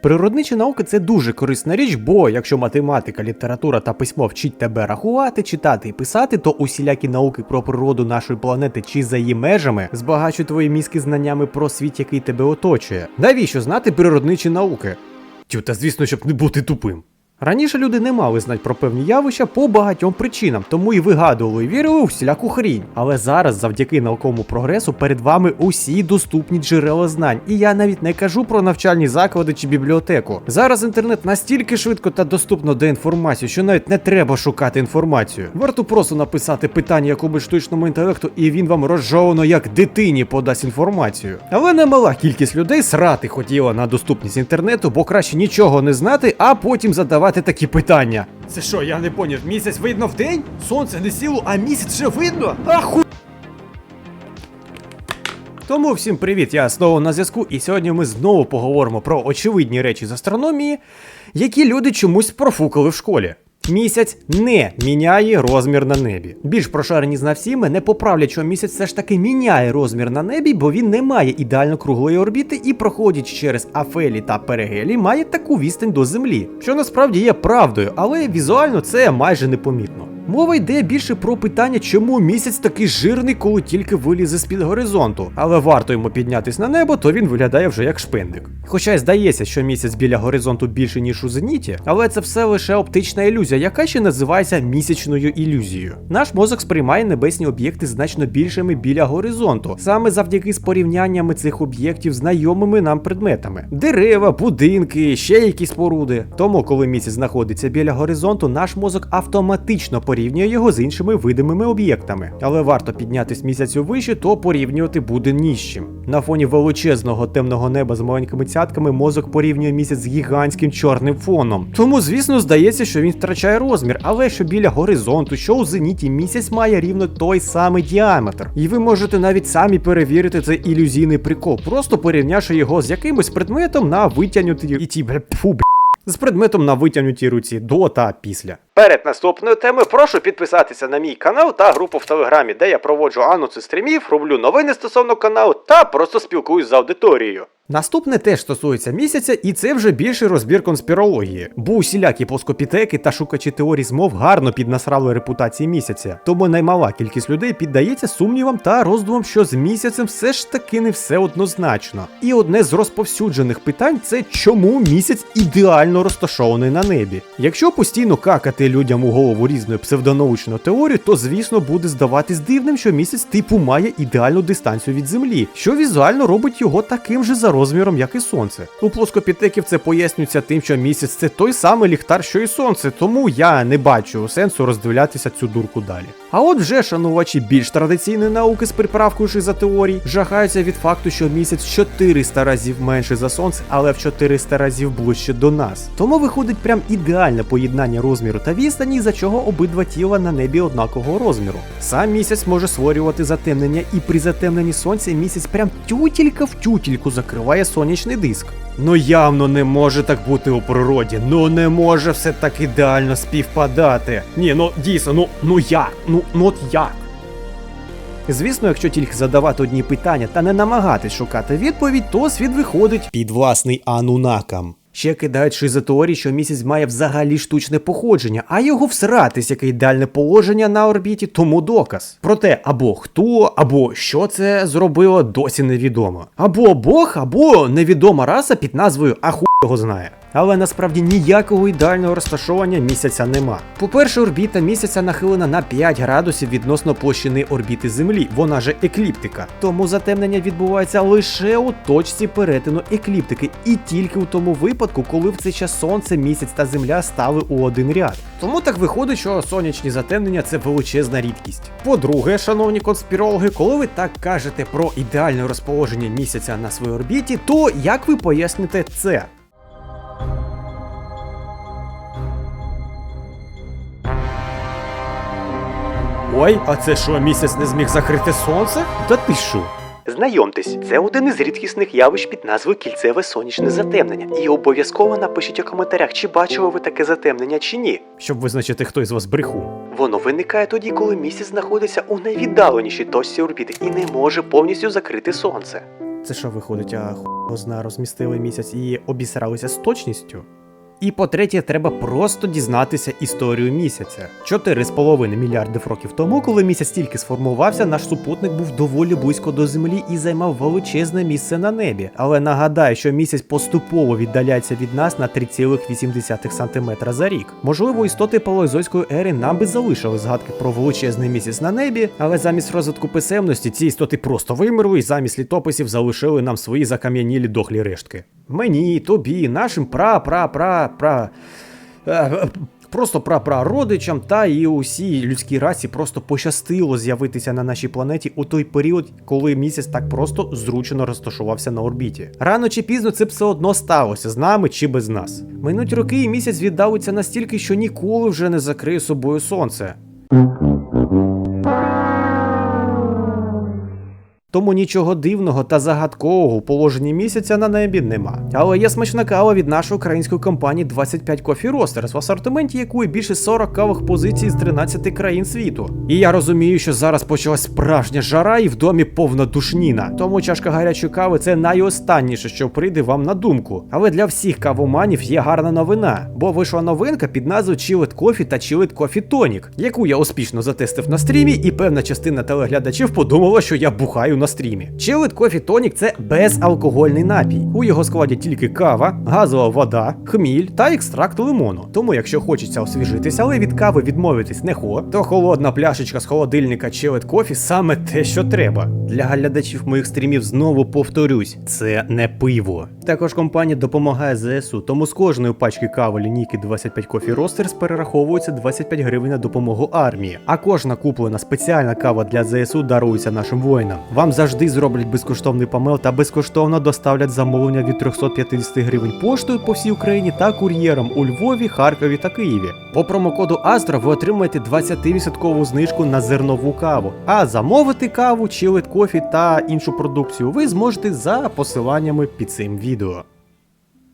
Природничі науки це дуже корисна річ, бо якщо математика, література та письмо вчить тебе рахувати, читати і писати, то усілякі науки про природу нашої планети чи за її межами збагачують твої мізки знаннями про світ, який тебе оточує. Навіщо знати природничі науки? Тю, та звісно, щоб не бути тупим. Раніше люди не мали знать про певні явища по багатьом причинам, тому і вигадували і вірили у всіляку хрінь. Але зараз, завдяки науковому прогресу, перед вами усі доступні джерела знань. І я навіть не кажу про навчальні заклади чи бібліотеку. Зараз інтернет настільки швидко та доступно до інформації, що навіть не треба шукати інформацію. Варто просто написати питання якомусь штучному інтелекту, і він вам розжовано як дитині подасть інформацію. Але немала кількість людей срати хотіла на доступність інтернету, бо краще нічого не знати, а потім задавати такі питання. Це що, я не поняв, місяць видно в день? Сонце не сіло, а місяць вже видно? Аху. Тому всім привіт, я знову на зв'язку, і сьогодні ми знову поговоримо про очевидні речі з астрономії, які люди чомусь профукали в школі. Місяць не міняє розмір на небі. Більш прошарені знавці мене поправлять, що місяць все ж таки міняє розмір на небі, бо він не має ідеально круглої орбіти і, проходячи через Афелі та Перегелі, має таку відстань до Землі, що насправді є правдою, але візуально це майже непомітно. Мова йде більше про питання, чому місяць такий жирний, коли тільки вилізе з-під горизонту. Але варто йому піднятись на небо, то він виглядає вже як шпиндик. Хоча й здається, що місяць біля горизонту більше, ніж у зеніті, але це все лише оптична ілюзія, яка ще називається місячною ілюзією. Наш мозок сприймає небесні об'єкти значно більшими біля горизонту, саме завдяки з порівняннями цих об'єктів знайомими нам предметами: дерева, будинки, ще якісь споруди. Тому, коли місяць знаходиться біля горизонту, наш мозок автоматично порівнює його з іншими видимими об'єктами. Але варто піднятись місяцю вище, то порівнювати буде ні з чим. На фоні величезного темного неба з маленькими цятками мозок порівнює місяць з гігантським чорним фоном. Тому, звісно, здається, що він втрачає розмір, але що біля горизонту, що у зеніті місяць має рівно той самий діаметр. І ви можете навіть самі перевірити цей ілюзійний прикол, просто порівнявши його з якимось предметом на витягнутій і ті бля, фу, бля, з предметом на витягнутій руці до та після. Перед наступною темою прошу підписатися на мій канал та групу в Телеграмі, де я проводжу анонси стрімів, роблю новини стосовно каналу та просто спілкуюсь з аудиторією. Наступне теж стосується місяця, і це вже більший розбір конспірології. Бо усілякі плоскопітеки та шукачі теорій змов гарно піднасрали репутації місяця. Тому наймала кількість людей піддається сумнівам та роздумам, що з місяцем все ж таки не все однозначно. І одне з розповсюджених питань це чому місяць ідеально розташований на небі. Якщо постійно какати людям у голову різної псевдонаучної теорії, то звісно буде здаватись дивним, що місяць типу має ідеальну дистанцію від землі, що візуально робить його таким же за розміром, як і сонце. У плоскопітеків це пояснюється тим, що місяць це той самий ліхтар, що і сонце, тому я не бачу сенсу роздивлятися цю дурку далі. А от вже шанувачі більш традиційної науки з приправкою шизотеорій жахаються від факту, що місяць 400 разів менше за сонце, але в 400 разів ближче до нас. Тому виходить прям ідеальне поєднання розміру та відстані, за чого обидва тіла на небі однакового розміру. Сам місяць може створювати затемнення, і при затемненні сонця місяць прям тютілька в тютільку закриває сонячний диск. Ну явно не може так бути у природі. Ну не може все так ідеально співпадати. Ні, ну дійсно, ну ну як? Ну ну от як? Звісно, якщо тільки задавати одні питання та не намагатись шукати відповідь, то світ виходить під власний анунакам. Ще кидають шизотеорії, що місяць має взагалі штучне походження, а його всратись, яке ідеальне положення на орбіті, тому доказ. Проте або хто, або що це зробило, досі невідомо. Або Бог, або невідома раса під назвою Аху його знає. Але насправді ніякого ідеального розташування місяця нема. По-перше, орбіта місяця нахилена на 5 градусів відносно площини орбіти Землі, вона же екліптика. Тому затемнення відбувається лише у точці перетину екліптики, і тільки у тому випадку, коли в цей час сонце, місяць та земля стали у один ряд. Тому так виходить, що сонячні затемнення це величезна рідкість. По-друге, шановні конспірологи, коли ви так кажете про ідеальне розположення місяця на своїй орбіті, то як ви поясните це? Ой, а це що, місяць не зміг закрити сонце? Та ти що? Знайомтесь, це один із рідкісних явищ під назвою кільцеве сонячне затемнення. І обов'язково напишіть у коментарях, чи бачили ви таке затемнення чи ні. Щоб визначити, хто із вас брехун. Воно виникає тоді, коли місяць знаходиться у найвіддаленішій точці орбіти і не може повністю закрити сонце. Це що виходить, а хуй зна розмістили місяць і обісралися з точністю? І по-третє, треба просто дізнатися історію місяця. 4,5 мільярдів років тому, коли місяць тільки сформувався, наш супутник був доволі близько до Землі і займав величезне місце на небі. Але нагадаю, що місяць поступово віддаляється від нас на 3,8 см за рік. Можливо, істоти палеозойської ери нам би залишили згадки про величезний місяць на небі, але замість розвитку писемності ці істоти просто вимерли і замість літописів залишили нам свої закам'янілі дохлі рештки. Мені, тобі, нашим пра-пра-пра-пра. Е, Просто прапрародичам та і усій людській расі просто пощастило з'явитися на нашій планеті у той період, коли місяць так просто зручно розташувався на орбіті. Рано чи пізно це все одно сталося з нами чи без нас. Минуть роки і місяць віддалиться настільки, що ніколи вже не закриє собою сонце. Тому нічого дивного та загадкового у положенні місяця на небі нема. Але є смачна кава від нашої української компанії 25 Coffee Roasters, в асортименті якої більше 40 кавих позицій з 13 країн світу. І я розумію, що зараз почалась справжня жара і в домі повна душніна. Тому чашка гарячої кави це найостанніше, що прийде вам на думку. Але для всіх кавоманів є гарна новина, бо вийшла новинка під назвою Chillet Coffee та Chillet Coffee Tonic, яку я успішно затестив на стрімі, і певна частина телеглядачів подумала, що я бухаю на стрімі. Chillet Coffee Tonic – це безалкогольний напій. У його складі тільки кава, газова вода, хміль та екстракт лимону. Тому, якщо хочеться освіжитися, але від кави відмовитись не хо, то холодна пляшечка з холодильника Chillet Coffee саме те, що треба. Для глядачів моїх стрімів знову повторюсь: це не пиво. Також компанія допомагає ЗСУ, тому з кожної пачки кави лінійки 25 Coffee Roasters перераховується 25 гривень на допомогу армії. А кожна куплена спеціальна кава для ЗСУ дарується нашим воїнам. Вам завжди зроблять безкоштовний помел та безкоштовно доставлять замовлення від 350 гривень поштою по всій Україні та кур'єром у Львові, Харкові та Києві. По промокоду Астра ви отримаєте 20% знижку на зернову каву. А замовити каву, чилит кофі та іншу продукцію ви зможете за посиланнями під цим відео.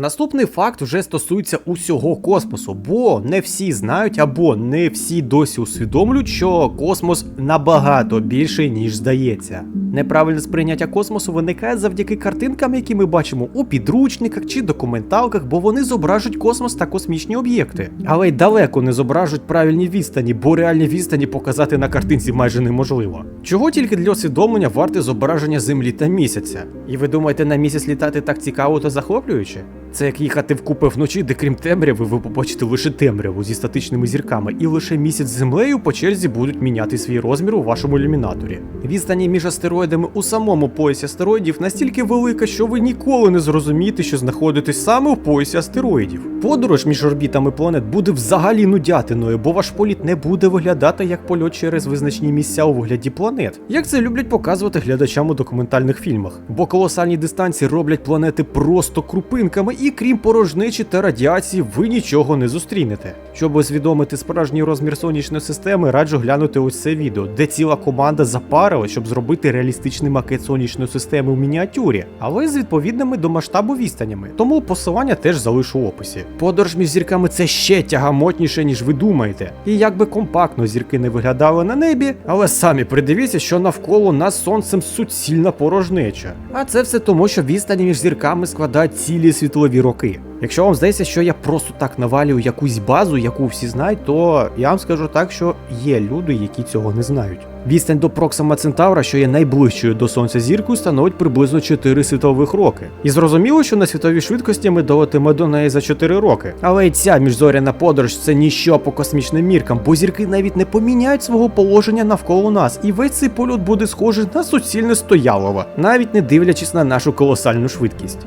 Наступний факт вже стосується усього космосу, бо не всі знають або не всі досі усвідомлюють, що космос набагато більший, ніж здається. Неправильне сприйняття космосу виникає завдяки картинкам, які ми бачимо у підручниках чи документалках, бо вони зображують космос та космічні об'єкти. Але й далеко не зображують правильні відстані, бо реальні відстані показати на картинці майже неможливо. Чого тільки для усвідомлення варте зображення Землі та місяця? І ви думаєте, на місяць літати так цікаво та захоплююче? Це як їхати вкупи вночі, де крім темряви, ви побачите лише темряву зі статичними зірками, і лише місяць з землею по черзі будуть міняти свій розмір у вашому ілюмінаторі. Відстані між астероїдами у самому поясі астероїдів настільки велика, що ви ніколи не зрозумієте, що знаходитесь саме у поясі астероїдів. Подорож між орбітами планет буде взагалі нудятиною, бо ваш політ не буде виглядати як польот через визначні місця у вигляді планет, як це люблять показувати глядачам у документальних фільмах. Бо колосальні дистанції роблять планети просто крупинками, і крім порожнечі та радіації, ви нічого не зустрінете. Щоб усвідомити справжній розмір сонячної системи, раджу глянути ось це відео, де ціла команда запарила, щоб зробити реалістичний макет сонячної системи в мініатюрі, але з відповідними до масштабу відстанями. Тому посилання теж залишу в описі. Подорож між зірками це ще тягамотніше, ніж ви думаєте. І як би компактно зірки не виглядали на небі, але самі придивіться, що навколо нас сонцем суцільна порожнеча. А це все тому, що відстані між зірками складають цілі світлові роки. Якщо вам здається, що я просто так навалюю якусь базу, яку всі знають, то я вам скажу так, що є люди, які цього не знають. Відстань до Проксима Центавра, що є найближчою до сонця зіркою, становить приблизно 4 світових роки. І зрозуміло, що на світовій швидкості ми долетимо до неї за 4 роки. Але й ця міжзоряна подорож це ніщо по космічним міркам, бо зірки навіть не поміняють свого положення навколо нас, і весь цей польот буде схожий на суцільне стоялово, навіть не дивлячись на нашу колосальну швидкість.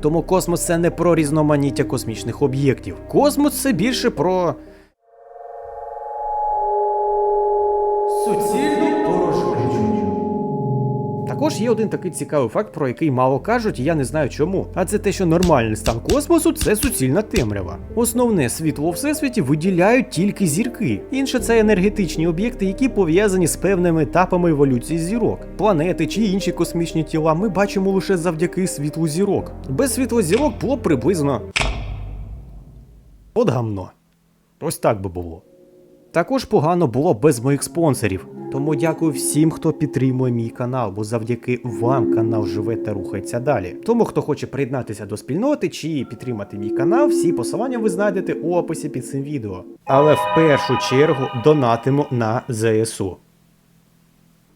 Тому космос це не про різноманіття космічних об'єктів. Космос це більше про. Порожнечу. Також є один такий цікавий факт, про який мало кажуть, і я не знаю чому. А це те, що нормальний стан космосу це суцільна темрява. Основне світло у всесвіті виділяють тільки зірки. Інше це енергетичні об'єкти, які пов'язані з певними етапами еволюції зірок. Планети чи інші космічні тіла ми бачимо лише завдяки світлу зірок. Без світла зірок було приблизно. От гамно. Ось так би було. Також погано було без моїх спонсорів. Тому дякую всім, хто підтримує мій канал, бо завдяки вам канал живе та рухається далі. Тому, хто хоче приєднатися до спільноти чи підтримати мій канал, всі посилання ви знайдете у описі під цим відео. Але в першу чергу донатимо на ЗСУ.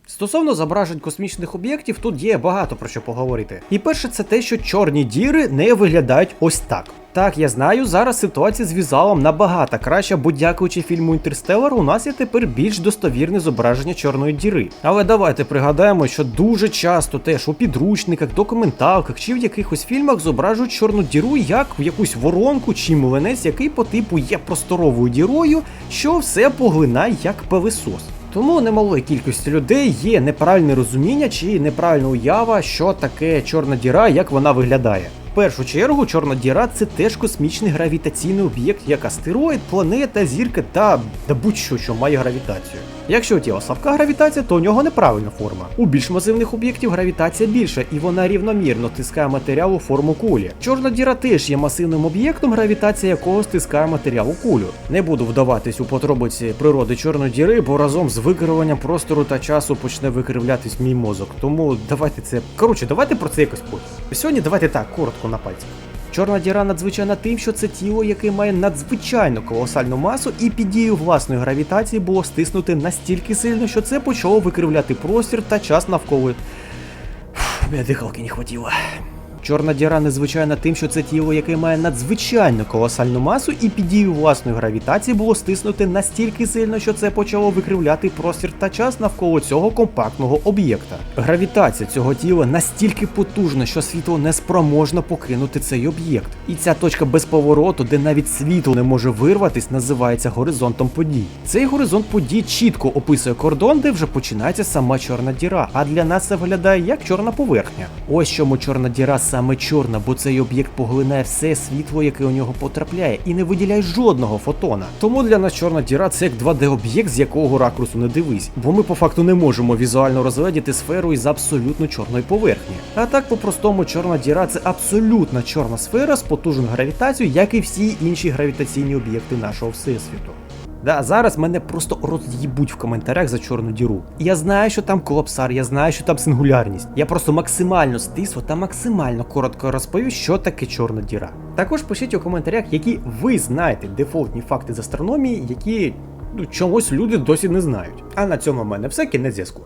Стосовно зображень космічних об'єктів, тут є багато про що поговорити. І перше, це те, що чорні діри не виглядають ось так. Так, я знаю, зараз ситуація з візуалом набагато краща, бо дякуючи фільму Інтерстеллар, у нас є тепер більш достовірне зображення чорної діри. Але давайте пригадаємо, що дуже часто теж у підручниках, документалках чи в якихось фільмах зображують чорну діру як в якусь воронку чи млинець, який по типу є просторовою дірою, що все поглинає як пилисос. Тому немалої кількості людей є неправильне розуміння чи неправильна уява, що таке чорна діра, як вона виглядає. В першу чергу, чорна діра це теж космічний гравітаційний об'єкт, як астероїд, планета, зірка та, будь-що, що має гравітацію. Якщо у тіла слабка гравітація, то у нього неправильна форма. У більш масивних об'єктів гравітація більша і вона рівномірно тискає матеріал у форму кулі. Чорна діра теж є масивним об'єктом, гравітація якого стискає матеріал у кулю. Не буду вдаватись у подробиці природи чорної діри, бо разом з викривленням простору та часу почне викривлятись мій мозок. Тому давайте це. Коротше, давайте про це якось потім. Сьогодні давайте так, коротко на пальцях. Чорна діра надзвичайна тим, що це тіло, яке має надзвичайно колосальну масу, і під дією власної гравітації було стиснути настільки сильно, що це почало викривляти простір та час навколо. Фух, Мене дихалки не хватило. Чорна діра незвичайна тим, що це тіло, яке має надзвичайно колосальну масу, і під дією власної гравітації було стиснути настільки сильно, що це почало викривляти простір та час навколо цього компактного об'єкта. Гравітація цього тіла настільки потужна, що світло не спроможно покинути цей об'єкт. І ця точка безповороту, де навіть світло не може вирватись, називається горизонтом подій. Цей горизонт подій чітко описує кордон, де вже починається сама чорна діра. А для нас це виглядає як чорна поверхня. Ось чому чорна діра саме чорна, бо цей об'єкт поглинає все світло, яке у нього потрапляє, і не виділяє жодного фотона. Тому для нас чорна діра це як 2D-об'єкт, з якого ракурсу не дивись, бо ми по факту не можемо візуально розглядіти сферу із абсолютно чорної поверхні. А так, по-простому, чорна діра це абсолютна чорна сфера з потужною гравітацією, як і всі інші гравітаційні об'єкти нашого всесвіту. Да, зараз мене просто роз'їбуть в коментарях за чорну діру. Я знаю, що там колапсар, я знаю, що там сингулярність. Я просто максимально стисло та максимально коротко розповів, що таке чорна діра. Також пишіть у коментарях, які ви знаєте дефолтні факти з астрономії, які ну, чомусь люди досі не знають. А на цьому в мене все кінець зв'язку.